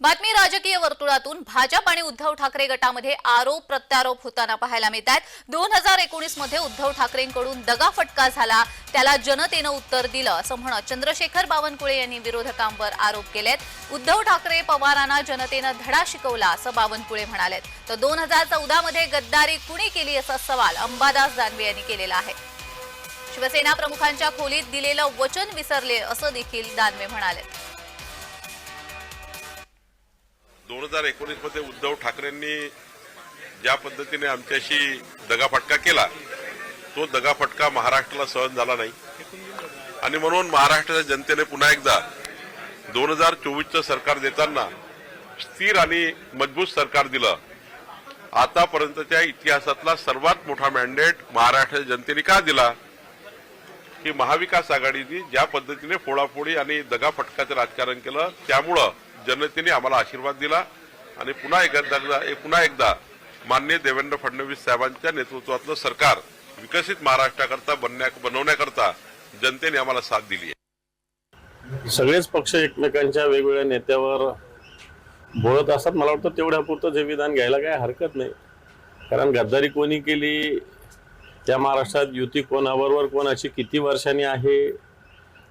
बातमी राजकीय वर्तुळातून भाजप आणि उद्धव ठाकरे गटामध्ये आरोप प्रत्यारोप होताना पाहायला मिळत आहेत. दोन हजार एकोणीसमध्ये उद्धव ठाकरेंकडून दगाफटका झाला. त्याला जनतेनं उत्तर दिलं असं म्हणत चंद्रशेखर बावनकुळे यांनी विरोधकांवर आरोप केलेत. उद्धव ठाकरे पवारांना जनतेनं धडा शिकवला असं बावनकुळे म्हणालेत. तर दोन हजार चौदा मध्ये गद्दारी कुणी केली असा सवाल अंबादास दानवे यांनी केलेला आहे. शिवसेना प्रमुखांच्या खोलीत दिलेलं वचन विसरले असं देखील दानवे म्हणाले दोन हजार एकोणीसमध्ये उद्धव ठाकरेंनी ज्या पद्धतीने आमच्याशी दगाफटका केला तो दगाफटका महाराष्ट्राला सहन झाला नाही. आणि म्हणून महाराष्ट्राच्या जनतेने पुन्हा एकदा दोन हजार चोवीसचं सरकार देताना स्थिर आणि मजबूत सरकार दिलं. आतापर्यंतच्या इतिहासातला सर्वात मोठा मॅन्डेट महाराष्ट्राच्या जनतेने का दिला? की महाविकास आघाडीने ज्या पद्धतीने फोडाफोडी आणि दगाफटकाचं राजकारण केलं त्यामुळं जनतेने आम्हाला आशीर्वाद दिला आणि पुन्हा एकदा पुन्हा एकदा माननीय देवेंद्र फडणवीस साहेबांच्या नेतृत्वातलं सरकार विकसित महाराष्ट्राकरता बनण्या बनवण्याकरता जनतेने आम्हाला साथ दिली आहे. सगळेच पक्ष एकमेकांच्या वेगवेगळ्या नेत्यावर बोलत असतात. मला वाटतं तेवढ्यापुरतं हे विधान घ्यायला काही हरकत नाही. कारण गद्दारी कोणी केली त्या महाराष्ट्रात युती कोणाबरोबर कोणाची किती वर्षांनी आहे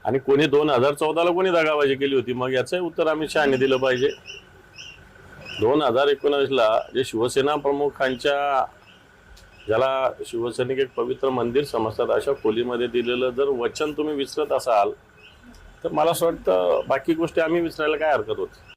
आणि कोणी दोन हजार चौदाला कोणी दगाबाजी केली होती मग याचं उत्तर आम्ही शहाने दिलं पाहिजे. दोन हजार एकोणावीसला जे शिवसेना प्रमुखांच्या ज्याला शिवसैनिक एक पवित्र मंदिर समजतात अशा खोलीमध्ये दिलेलं जर वचन तुम्ही विसरत असाल तर मला असं वाटतं बाकी गोष्टी आम्ही विसरायला काय हरकत होती.